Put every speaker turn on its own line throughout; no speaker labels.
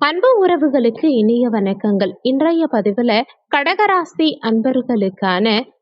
அன்பு உறவுகளுக்கு இனிய வணக்கங்கள். இன்றைய பதிவில் கடகராசி அன்பர்களுக்கான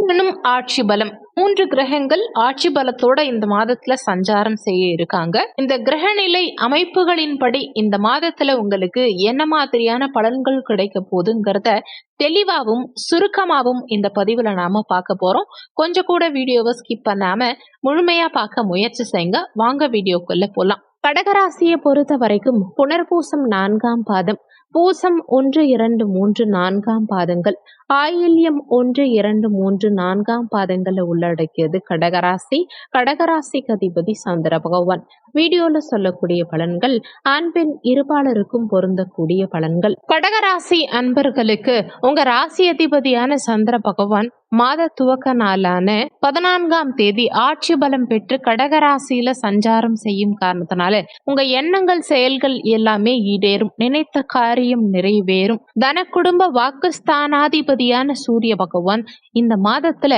சூரியனும் ஆட்சி பலம். மூன்று கிரகங்கள் ஆட்சி பலத்தோட இந்த மாதத்துல சஞ்சாரம் செய்ய இருக்காங்க. இந்த கிரக நிலை அமைப்புகளின்படி இந்த மாதத்துல உங்களுக்கு என்ன மாதிரியான பலன்கள் கிடைக்க போகுதுங்கிறத தெளிவாகவும் சுருக்கமாகவும் இந்த பதிவுல நாம பார்க்க போறோம். கொஞ்சம் கூட வீடியோவை ஸ்கிப் பண்ணாம முழுமையா பார்க்க முயற்சி செய்யுங்க. வாங்க வீடியோக்குள்ள போலாம். கடகராசியை பொறுத்த வரைக்கும் புனர்பூசம் நான்காம் பாதம் பூசம் ஒன்று இரண்டு மூன்று நான்காம் பாதங்கள். ஆயில்யம் ஒன்று இரண்டு மூன்று நான்காம் பாதங்களை உள்ளடக்கியது கடகராசி. கடகராசிக்கு அதிபதி சந்திர பகவான். வீடியோல சொல்லக்கூடிய பலன்கள் ஆண் பெண் இருபாலருக்கும் பொருந்தக்கூடிய பலன்கள். கடகராசி அன்பர்களுக்கு உங்க ராசி அதிபதியான சந்திர பகவான் மாத துவக்க நாளான பதினான்காம் தேதி ஆட்சி பலம் பெற்று கடகராசியில சஞ்சாரம் செய்யும் காரணத்தினால உங்க எண்ணங்கள் செயல்கள் எல்லாமே ஈடேறும். நினைத்த காரியம் நிறைவேறும். தன குடும்ப வாக்குஸ்தானாதிபதியான சூரிய பகவான் இந்த மாதத்துல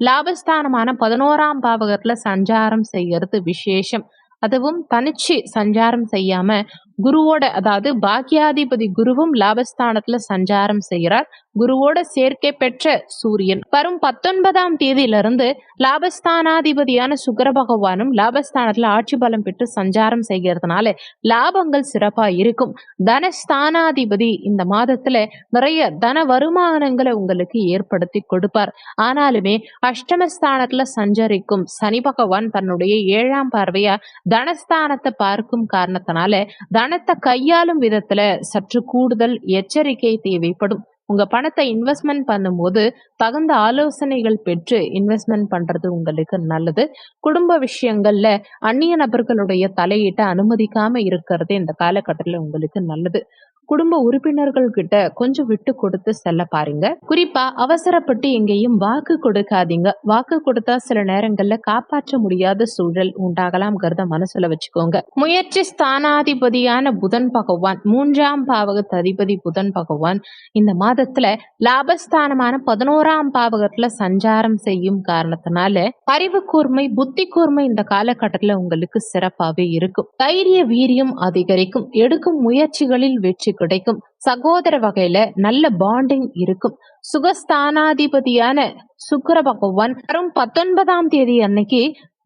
லாபஸ்தானமான பதினோராம் பாவகத்துல சஞ்சாரம் செய்யறது விசேஷம். அதுவும் தனிச்சு சஞ்சாரம் செய்யாம குருவோட அதாவது பாக்கியாதிபதி குருவும் லாபஸ்தானத்துல சஞ்சாரம் செய்கிறார். குருவோட சேர்க்கை பெற்ற சூரியன். வரும் பத்தொன்பதாம் தேதியிலிருந்து லாபஸ்தானாதிபதியான சுக்கர பகவானும் லாபஸ்தானத்துல ஆட்சி பலம் பெற்று சஞ்சாரம் செய்கிறதுனால லாபங்கள் சிறப்பா இருக்கும். தனஸ்தானாதிபதி இந்த மாதத்துல நிறைய தன வருமானங்களை உங்களுக்கு ஏற்படுத்தி கொடுப்பார். ஆனாலுமே அஷ்டமஸ்தானத்துல சஞ்சரிக்கும் சனி பகவான் தன்னுடைய ஏழாம் பார்வையா தனஸ்தானத்தை பார்க்கும் காரணத்தினால பணத்தை கையாளும் விதத்துல சற்று கூடுதல் எச்சரிக்கை தேவைப்படும். உங்க பணத்தை இன்வெஸ்ட்மெண்ட் பண்ணும்போது தகுந்த ஆலோசனைகள் பெற்று இன்வெஸ்ட்மெண்ட் பண்றது உங்களுக்கு நல்லது. குடும்ப விஷயங்கள்ல அந்நிய நபர்களுடைய தலையீட்டை அனுமதிக்காம இருக்கிறது இந்த காலகட்டத்தில் உங்களுக்கு நல்லது. குடும்ப உறுப்பினர்கள் கிட்ட கொஞ்சம் விட்டு கொடுத்து செல்ல பாருங்க. குறிப்பா அவசரப்பட்டு எங்கேயும் வாக்கு கொடுக்காதீங்க. வாக்கு கொடுத்தா சில நேரங்கள்ல காப்பாற்ற முடியாத சூழல் உண்டாகலாம்ங்கிறத மனசுல வச்சுக்கோங்க. முயற்சி ஸ்தானாதிபதியான புதன் பகவான் மூன்றாம் பாவகத்து அதிபதி புதன் பகவான் இந்த மாதத்துல லாபஸ்தானமான பதினோராம் பாவகத்துல சஞ்சாரம் செய்யும் காரணத்தினால அறிவு கூர்மை புத்தி கூர்மை இந்த காலகட்டத்துல உங்களுக்கு சிறப்பாவே இருக்கும். தைரிய வீரியம் அதிகரிக்கும். எடுக்கும் முயற்சிகளில் வெற்றி கிடைக்கும். சகோதர வகையில நல்ல பாண்டிங் இருக்கும். சுகஸ்தானாதிபதியான சுக்கர பகவான் வரும் பத்தொன்பதாம் தேதி அன்னைக்கு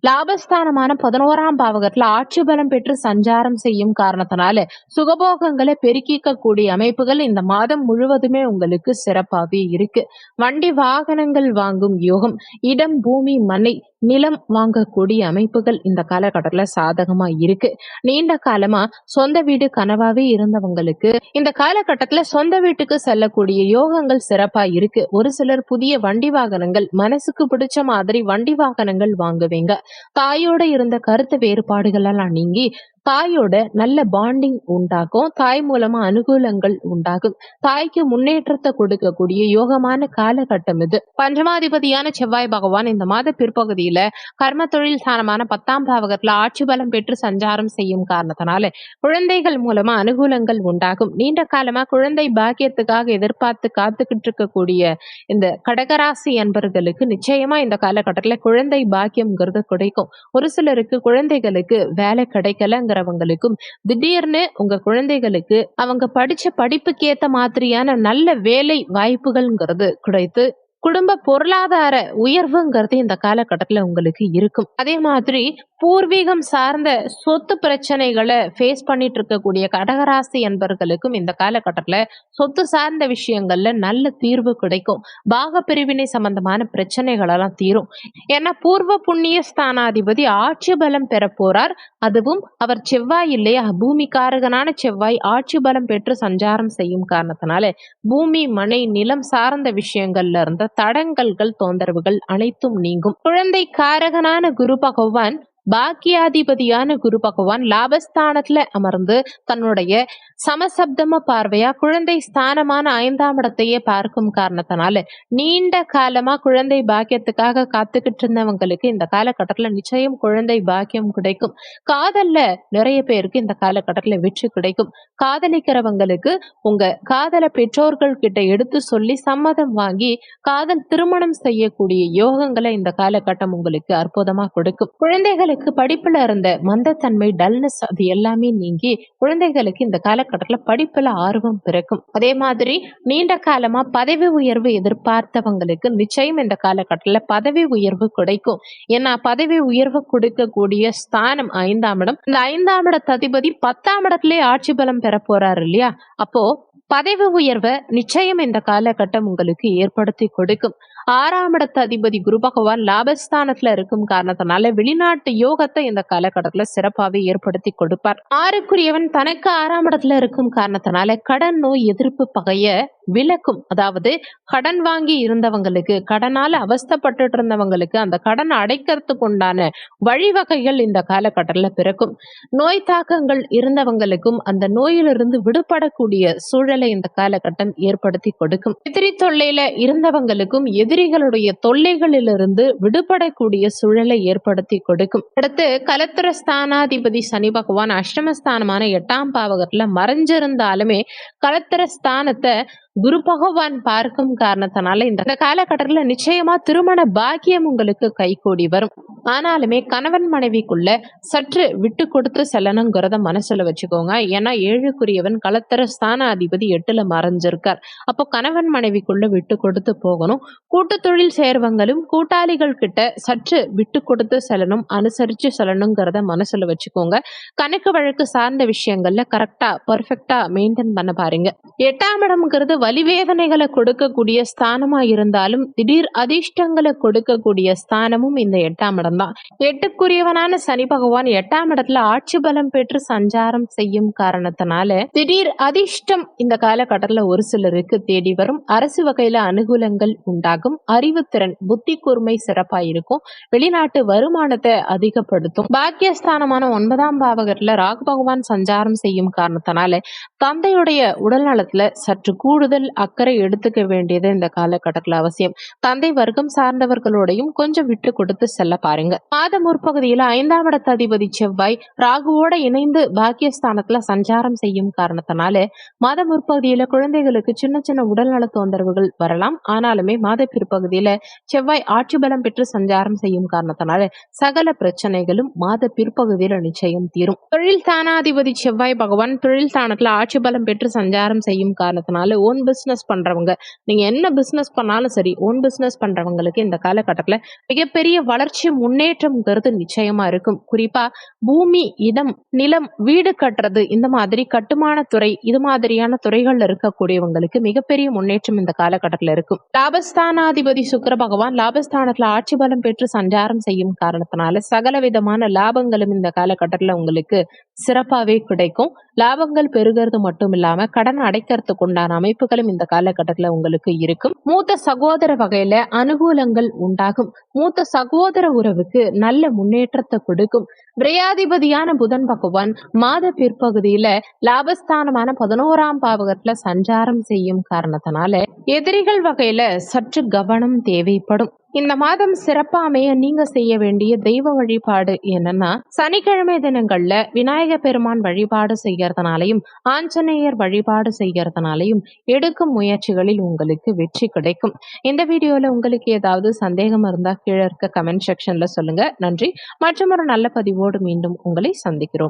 லாபஸ்தானமான பதினோராம் பாவகத்துல ஆட்சி பலம் பெற்று சஞ்சாரம் செய்யும் காரணத்தினால சுகபோகங்களை பெருக்கிக்க கூடிய அமைப்புகள் இந்த மாதம் முழுவதுமே உங்களுக்கு சிறப்பாகவே இருக்கு. வண்டி வாகனங்கள் வாங்கும் யோகம் இடம் பூமி மனை நிலம் வாங்கக்கூடிய அமைப்புகள் இந்த காலகட்டத்தில் சாதகமா இருக்கு. நீண்ட காலமா சொந்த வீடு கனவாவே இருந்தவங்களுக்கு இந்த காலகட்டத்துல சொந்த வீட்டுக்கு செல்லக்கூடிய யோகங்கள் சிறப்பா இருக்கு. ஒரு சிலர் புதிய வண்டி வாகனங்கள் மனசுக்கு பிடிச்ச மாதிரி வண்டி வாகனங்கள் வாங்குவீங்க. தாயோட இருந்த கருத்து வேறுபாடுகள் எல்லாம் நீங்கி தாயோட நல்ல பாண்டிங் உண்டாகும். தாய் மூலமா அனுகூலங்கள் உண்டாகும். தாய்க்கு முன்னேற்றத்தை கொடுக்கக்கூடிய யோகமான காலகட்டம் இது. பஞ்சமாதிபதியான செவ்வாய் பகவான் இந்த மாத பிற்பகுதியில கர்ம தொழில் ஸ்தானமான பத்தாம் பாவகத்துல ஆட்சி பலம் பெற்று சஞ்சாரம் செய்யும் காரணத்தினால குழந்தைகள் மூலமா அனுகூலங்கள் உண்டாகும். நீண்ட காலமா குழந்தை பாக்கியத்துக்காக எதிர்பார்த்து காத்துக்கிட்டு இருக்கக்கூடிய இந்த கடகராசி என்பர்களுக்கு நிச்சயமா இந்த காலகட்டத்துல குழந்தை பாக்கியம்ங்கிறது கிடைக்கும். ஒரு சிலருக்கு குழந்தைகளுக்கு வேலை கிடைக்கல இருக்கிறவங்களுக்கும் திடீர்னு உங்க குழந்தைகளுக்கு அவங்க படிச்ச படிப்புக்கு ஏத்த மாதிரியான நல்ல வேலை வாய்ப்புகள்ங்கிறது கிடைத்து குடும்ப பொருளாதார உயர்வுங்கிறது இந்த காலகட்டத்தில் உங்களுக்கு இருக்கும். அதே மாதிரி பூர்வீகம் சார்ந்த சொத்து பிரச்சனைகளை ஃபேஸ் பண்ணிட்டு இருக்கக்கூடிய கடகராசி என்பவர்களுக்கும் இந்த காலகட்டத்தில் சொத்து சார்ந்த விஷயங்கள்ல நல்ல தீர்வு கிடைக்கும். பாக பிரிவினை சம்பந்தமான பிரச்சனைகளெல்லாம் தீரும். ஏன்னா பூர்வ புண்ணிய ஸ்தானாதிபதி ஆட்சி பலம் பெற போறார். அதுவும் அவர் செவ்வாய் இல்லையா? பூமிக்காரகனான செவ்வாய் ஆட்சி பலம் பெற்று சஞ்சாரம் செய்யும் காரணத்தினால பூமி மனை நிலம் சார்ந்த விஷயங்கள்ல இருந்த தடங்கல்கள் தொந்தரவுகள் அனைத்தும் நீங்கும். குழந்தை காரகனான குரு பகவான் பாக்கியாதிபதியான குரு பகவான் லாபஸ்தானத்துல அமர்ந்து தன்னுடைய சமசப்தம பார்வையா குழந்தை ஸ்தானமான ஐந்தாம் இடத்தையே பார்க்கும் காரணத்தினால நீண்ட காலமா குழந்தை பாக்கியத்துக்காக காத்துக்கிட்டு இருந்தவங்களுக்கு இந்த காலகட்டத்துல நிச்சயம் குழந்தை பாக்கியம் கிடைக்கும். காதல்ல நிறைய பேருக்கு இந்த காலகட்டத்துல வெற்றி கிடைக்கும். காதலிக்கிறவங்களுக்கு உங்க காதல பெற்றோர்கள் கிட்ட எடுத்து சொல்லி சம்மதம் வாங்கி காதல் திருமணம் செய்யக்கூடிய யோகங்களை இந்த காலகட்டம் உங்களுக்கு அற்புதமா கொடுக்கும். குழந்தைகளுக்கு குழந்தைகளுக்கு படிப்புல இருந்த மந்தத்தன்மை டல்னஸ் அது எல்லாமே நீங்கி குழந்தைகளுக்கு இந்த காலகட்டத்தில் படிப்புல ஆர்வம் பிறக்கும். அதே மாதிரி நீண்ட காலமா பதவி உயர்வு எதிர்பார்த்தவங்களுக்கு நிச்சயம் இந்த காலகட்டத்தில் பதவி உயர்வு கிடைக்கும். ஏன்னா பதவி உயர்வு கொடுக்கக்கூடிய ஸ்தானம் ஐந்தாம் இடம். இந்த ஐந்தாம் இட அதிபதி பத்தாம் இடத்துலயே ஆட்சி பலம் பெற போறாரு இல்லையா? அப்போ பதவி உயர்வை நிச்சயம் இந்த காலகட்டம் உங்களுக்கு ஏற்படுத்தி கொடுக்கும். ஆறாம் இடத்த அதிபதி குரு பகவான் லாபஸ்தானத்துல இருக்கும் காரணத்தினால வெளிநாட்டு யோகத்தை இந்த காலகட்டத்துல சிறப்பாக ஏற்படுத்தி கொடுப்பார். ஆறுக்குரியவன் தனக்கு ஆறாம் இடத்துல இருக்கும் காரணத்தினால கடன் நோய் எதிர்ப்பு பகைய விலக்கும். அதாவது கடன் வாங்கி இருந்தவங்களுக்கு கடனால அவஸ்தப்பட்டு இருந்தவங்களுக்கு அந்த கடன் அடைக்கிறதுக்கு உண்டான வழிவகைகள் இந்த காலகட்டத்தில் பிறக்கும். நோய் தாக்கங்கள் இருந்தவங்களுக்கும் அந்த நோயிலிருந்து விடுபடக்கூடிய சூழலை இந்த காலகட்டம் ஏற்படுத்தி கொடுக்கும். எதிரி தொல்லையில இருந்தவங்களுக்கும் எதிரிகளுடைய தொல்லைகளிலிருந்து விடுபடக்கூடிய சூழலை ஏற்படுத்தி கொடுக்கும். அடுத்து கலத்திர ஸ்தானாதிபதி சனி பகவான் அஷ்டமஸ்தானமான எட்டாம் பாவகத்துல மறைஞ்சிருந்தாலுமே கலத்திர ஸ்தானத்தை குரு பகவான் பார்க்கும் காரணத்தினால இந்த காலகட்டத்தில் நிச்சயமா திருமண பாக்கியம் உங்களுக்கு கைகூடி வரும். ஆனாலுமே கணவன் மனைவிக்குள்ள சற்று விட்டு கொடுத்து செல்லணுங்கிறத மனசுல வச்சுக்கோங்க. ஏன்னா ஏழுக்குரியவன் கலத்தர ஸ்தான அதிபதி எட்டுல மறைஞ்சிருக்கார். அப்போ கணவன் மனைவிக்குள்ள விட்டு கொடுத்து போகணும். கூட்டு தொழில் சேர்வங்களும் கூட்டாளிகள் கிட்ட சற்று விட்டு கொடுத்து செல்லணும் அனுசரிச்சு செல்லணுங்கிறத மனசுல வச்சுக்கோங்க. கணக்கு வழக்கு சார்ந்த விஷயங்கள்ல கரெக்டா பர்ஃபெக்டா மெயின்டைன் பண்ண பாருங்க. எட்டாம் இடம்ங்கிறது வலிவேதனைகளை கொடுக்கக்கூடிய ஸ்தானமா இருந்தாலும் திடீர் அதிர்ஷ்டங்களை கொடுக்கக்கூடிய ஸ்தானமும் இந்த எட்டாம் இடம் தான் எட்டுக்குரியவனான சனி பகவான் எட்டாம் இடத்துல ஆட்சி பலம் பெற்று சஞ்சாரம் செய்யும் காரணத்தினால திடீர் அதிர்ஷ்டம் இந்த காலகட்டத்துல ஒரு சிலருக்கு தேடி வரும். அரசு வகையில அனுகூலங்கள் உண்டாகும். அறிவுத்திறன் புத்தி கூர்மை சிறப்பா இருக்கும். வெளிநாட்டு வருமானத்தை அதிகப்படுத்தும். பாக்கியஸ்தானமான ஒன்பதாம் பாவகத்துல ராகு பகவான் சஞ்சாரம் செய்யும் காரணத்தினால தந்தையுடைய உடல் நலத்துல சற்று கூடுதல் கூடுதல் அக்கறை எடுத்துக்க வேண்டியது இந்த காலகட்டத்தில் அவசியம். தந்தை வர்க்கம் சார்ந்தவர்களோடையும் கொஞ்சம் விட்டு கொடுத்து செல்ல பாருங்க. மாத முற்பகுதியில் ஐந்தாம் இடத்த அதிபதி செவ்வாய் ராகுவோட இணைந்து பாக்கியஸ்தானத்துல சஞ்சாரம் செய்யும் காரணத்தினால மாத முற்பகுதியில குழந்தைகளுக்கு சின்ன சின்ன உடல்நல தொந்தரவுகள் வரலாம். ஆனாலுமே மாத பிற்பகுதியில செவ்வாய் ஆட்சி பலம் பெற்று சஞ்சாரம் செய்யும் காரணத்தினால சகல பிரச்சனைகளும் மாத பிற்பகுதியில நிச்சயம் தீரும். தொழில் தானாதிபதி செவ்வாய் பகவான் தொழில் தானத்துல ஆட்சி பலம் பெற்று சஞ்சாரம் செய்யும் காரணத்தினால ஒன் ஓன் பிஸ்னஸ் பண்ணுறவங்க நீங்கள் என்ன பிஸ்னஸ் பண்ணாலும் சரி ஓன் பிஸ்னஸ் பண்ணுறவங்களுக்கு இந்த காலகட்டத்தில் மிகப்பெரிய வளர்ச்சி முன்னேற்றம்ங்கிறது நிச்சயமாக இருக்கும். குறிப்பாக பூமி இடம் நிலம் வீடு கட்டுறது இந்த மாதிரி கட்டுமான துறை இது மாதிரியான துறைகளில் இருக்கக்கூடியவங்களுக்கு மிகப்பெரிய முன்னேற்றம் இந்த காலகட்டத்தில் இருக்கும். லாபஸ்தானாதிபதி சுக்கர பகவான் லாபஸ்தானத்தில் ஆட்சி பலம் பெற்று சஞ்சாரம் செய்யும் காரணத்தினால சகல விதமான லாபங்களும் இந்த காலகட்டத்தில் உங்களுக்கு சிறப்பாகவே கிடைக்கும். லாபங்கள் பெருகிறது மட்டும் இல்லாம கடன் அடைக்கிறதுக்கு உண்டான அமைப்புகளும் இந்த காலகட்டத்தில் உங்களுக்கு இருக்கும். மூத்த சகோதர வகையில அனுகூலங்கள் உண்டாகும். மூத்த சகோதர உறவுக்கு நல்ல முன்னேற்றத்தை கொடுக்கும். விரையாதிபதியான புதன் பகவான் மாத பிற்பகுதியில லாபஸ்தானமான பதினோராம் பாவகத்துல சஞ்சாரம் செய்யும் காரணத்தினால எதிரிகள் வகையில சற்று கவனம் தேவைப்படும். இந்த மாதம் சிறப்பா அமைய நீங்க செய்ய வேண்டிய தெய்வ வழிபாடு என்னன்னா சனிக்கிழமை தினங்கள்ல விநாயக பெருமான் வழிபாடு செய்யறதுனாலையும் ஆஞ்சநேயர் வழிபாடு செய்யறதுனாலையும் எடுக்கும் முயற்சிகளில் உங்களுக்கு வெற்றி கிடைக்கும். இந்த வீடியோல உங்களுக்கு ஏதாவது சந்தேகம் இருந்தா கீழே இருக்க கமெண்ட் செக்ஷன்ல சொல்லுங்க. நன்றி. மற்றும் ஒரு நல்ல பதிவோடு மீண்டும் உங்களை சந்திக்கிறோம்.